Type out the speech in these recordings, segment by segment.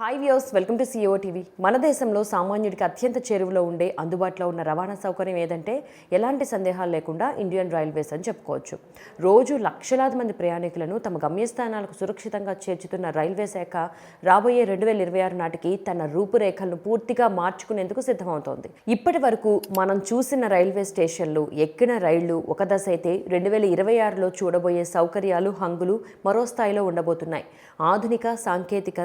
Hi views welcome to CO TV మన దేశంలో సామాన్యుడికి అత్యంత చేరువలో ఉండే అందుబాటులో ఉన్న రవాణా సౌకర్యం ఏదంటే ఎలాంటి సందేహాలు లేకుండా ఇండియన్ రైల్వేస్ అని చెప్పుకోవచ్చు. రోజు లక్షలాది మంది ప్రయాణికులను తమ గమ్యస్థానాలకు సురక్షితంగా చేర్చుతున్న రైల్వే శాఖ రాబోయే రెండు వేల ఇరవై ఆరు నాటికి తన రూపురేఖలను పూర్తిగా మార్చుకునేందుకు సిద్ధమవుతోంది. ఇప్పటి వరకు మనం చూసిన రైల్వే స్టేషన్లు ఎక్కిన రైళ్ళు ఒక దశ అయితే రెండు వేల ఇరవై ఆరులో చూడబోయే సౌకర్యాలు హంగులు మరో స్థాయిలో ఉండబోతున్నాయి. ఆధునిక సాంకేతిక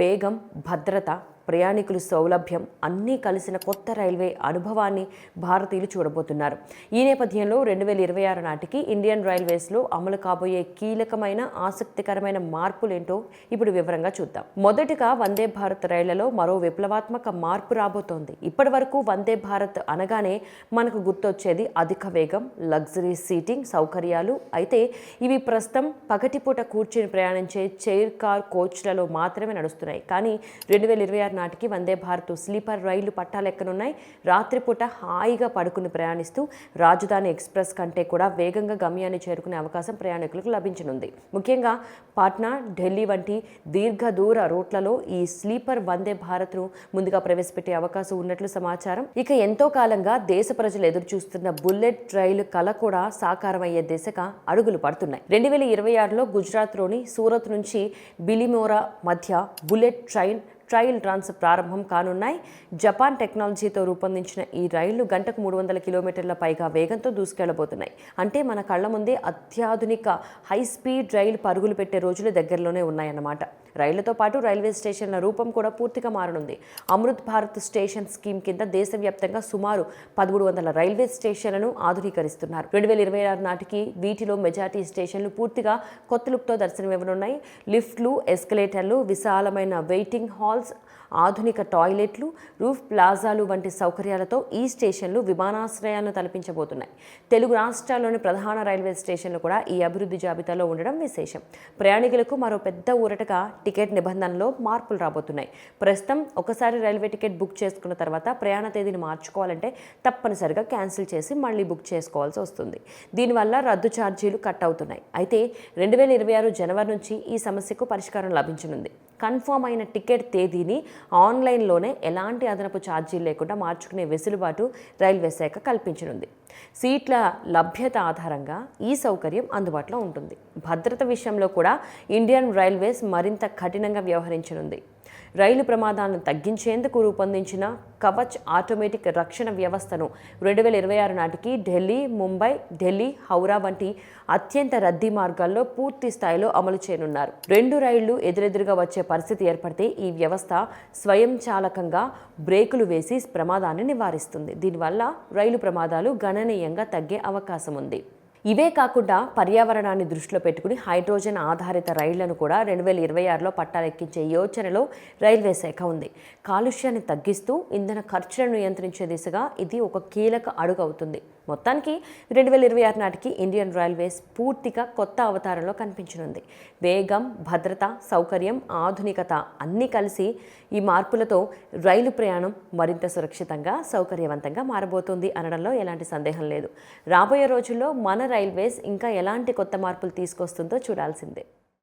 వేగ భద్రత ప్రయాణికులు సౌలభ్యం అన్నీ కలిసిన కొత్త రైల్వే అనుభవాన్ని భారతీయులు చూడబోతున్నారు. ఈ నేపథ్యంలో రెండు వేల ఇరవై ఆరు నాటికి ఇండియన్ రైల్వేస్లో అమలు కాబోయే కీలకమైన ఆసక్తికరమైన మార్పులేంటో ఇప్పుడు వివరంగా చూద్దాం. మొదటిగా వందే భారత్ రైళ్ళలో మరో విప్లవాత్మక మార్పు రాబోతోంది. ఇప్పటి వరకు వందే భారత్ అనగానే మనకు గుర్తొచ్చేది అధిక వేగం లగ్జరీ సీటింగ్ సౌకర్యాలు. అయితే ఇవి ప్రస్తుతం పగటిపూట కూర్చుని ప్రయాణించే చైర్ కార్ కోచ్లలో మాత్రమే నడుస్తున్నాయి. కానీ రెండు వేల ఇరవై ఆరు నాటికి వందే భారత్ స్లీపర్ రైళ్ళు పట్టాలెక్కనున్నాయి రాత్రిపూట హాయిగా పడుకుని ప్రయాణిస్తూ రాజధాని ఎక్స్ప్రెస్ కంటే కూడా వేగంగా గమ్యాన్ని చేరుకునే అవకాశం ప్రయాణికులకు లభించనుంది. ముఖ్యంగా పాట్నా ఢిల్లీ వంటి దీర్ఘ దూర రూట్లలో ఈ స్లీపర్ వందే భారత్ను ముందుగా ప్రవేశపెట్టే అవకాశం ఉన్నట్లు సమాచారం. ఇక ఎంతో కాలంగా దేశ ప్రజలు ఎదురు చూస్తున్న బుల్లెట్ రైలు కల కూడా సాకారమయ్యే దిశగా అడుగులు పడుతున్నాయి. రెండు వేల ఇరవై ఆరులో గుజరాత్లోని సూరత్ నుంచి బిలిమోరా మధ్య బుల్లెట్ ట్రైన్ ట్రయల్ రన్స్ ప్రారంభం కానున్నాయి. జపాన్ టెక్నాలజీతో రూపొందించిన ఈ రైళ్ళు గంటకు మూడు వందల కిలోమీటర్ల పైగా వేగంతో దూసుకెళ్ళబోతున్నాయి. అంటే మన కళ్ళ ముందే అత్యాధునిక హై స్పీడ్ రైలు పరుగులు పెట్టే రోజులు దగ్గరలోనే ఉన్నాయన్నమాట. రైళ్ళతో పాటు రైల్వే స్టేషన్ల రూపం కూడా పూర్తిగా మారనుంది. అమృత్ భారత్ స్టేషన్ స్కీమ్ కింద దేశవ్యాప్తంగా సుమారు పదమూడు వందల రైల్వే స్టేషన్లను ఆధునీకరిస్తున్నారు. రెండు వేల ఇరవై ఆరు నాటికి వీటిలో మెజార్టీ స్టేషన్లు పూర్తిగా కొత్త లుక్తో దర్శనమివ్వనున్నాయి. లిఫ్ట్లు ఎస్కలేటర్లు విశాలమైన వెయిటింగ్ హాల్స్ ఆధునిక టాయిలెట్లు రూఫ్ ప్లాజాలు వంటి సౌకర్యాలతో ఈ స్టేషన్లు విమానాశ్రయాలను తలపించబోతున్నాయి. తెలుగు రాష్ట్రాల్లోని ప్రధాన రైల్వే స్టేషన్లు కూడా ఈ అభివృద్ధి జాబితాలో ఉండడం విశేషం. ప్రయాణికులకు మరో పెద్ద ఊరటగా టికెట్ నిబంధనలో మార్పులు రాబోతున్నాయి. ప్రస్తుతం ఒకసారి రైల్వే టికెట్ బుక్ చేసుకున్న తర్వాత ప్రయాణ తేదీని మార్చుకోవాలంటే తప్పనిసరిగా క్యాన్సిల్ చేసి మళ్ళీ బుక్ చేసుకోవాల్సి వస్తుంది. దీనివల్ల రద్దు ఛార్జీలు కట్ అవుతున్నాయి. అయితే రెండు వేల ఇరవై ఆరు జనవరి నుంచి ఈ సమస్యకు పరిష్కారం లభించనుంది. కన్ఫర్మ్ అయిన టికెట్ తేదీని ఆన్లైన్లోనే ఎలాంటి అదనపు ఛార్జీలు లేకుండా మార్చుకునే వెసులుబాటు రైల్వే శాఖ కల్పించనుంది. సీట్ల లభ్యత ఆధారంగా ఈ సౌకర్యం అందుబాటులో ఉంటుంది. భద్రత విషయంలో కూడా ఇండియన్ రైల్వేస్ మరింత కఠినంగా వ్యవహరించనుంది. రైలు ప్రమాదాలను తగ్గించేందుకు రూపొందించిన కవచ్ ఆటోమేటిక్ రక్షణ వ్యవస్థను రెండు వేల ఇరవై ఆరు నాటికి ఢిల్లీ ముంబై ఢిల్లీ హౌరా వంటి అత్యంత రద్దీ మార్గాల్లో పూర్తి స్థాయిలో అమలు చేయనున్నారు. రెండు రైళ్ళు ఎదురెదురుగా వచ్చే పరిస్థితి ఏర్పడితే ఈ వ్యవస్థ స్వయంచాలకంగా బ్రేకులు వేసి ప్రమాదాన్ని నివారిస్తుంది. దీనివల్ల రైలు ప్రమాదాలు గణనీయంగా తగ్గే అవకాశం ఉంది. ఇవే కాకుండా పర్యావరణాన్ని దృష్టిలో పెట్టుకుని హైడ్రోజన్ ఆధారిత రైళ్ళను కూడా రెండు వేల ఇరవై ఆరులో పట్టాలెక్కించే యోచనలో రైల్వే శాఖ ఉంది. కాలుష్యాన్ని తగ్గిస్తూ ఇంధన ఖర్చులను నియంత్రించే దిశగా ఇది ఒక కీలక అడుగు అవుతుంది మొత్తానికి రెండు వేల ఇరవై ఆరు నాటికి ఇండియన్ రైల్వేస్ పూర్తిగా కొత్త అవతారంలో కనిపించనుంది. వేగం భద్రత సౌకర్యం ఆధునికత అన్నీ కలిసి ఈ మార్పులతో రైలు ప్రయాణం మరింత సురక్షితంగా సౌకర్యవంతంగా మారబోతుంది అనడంలో ఎలాంటి సందేహం లేదు. రాబోయే రోజుల్లో మన రైల్వేస్ ఇంకా ఎలాంటి కొత్త మార్పులు తీసుకొస్తుందో చూడాల్సిందే.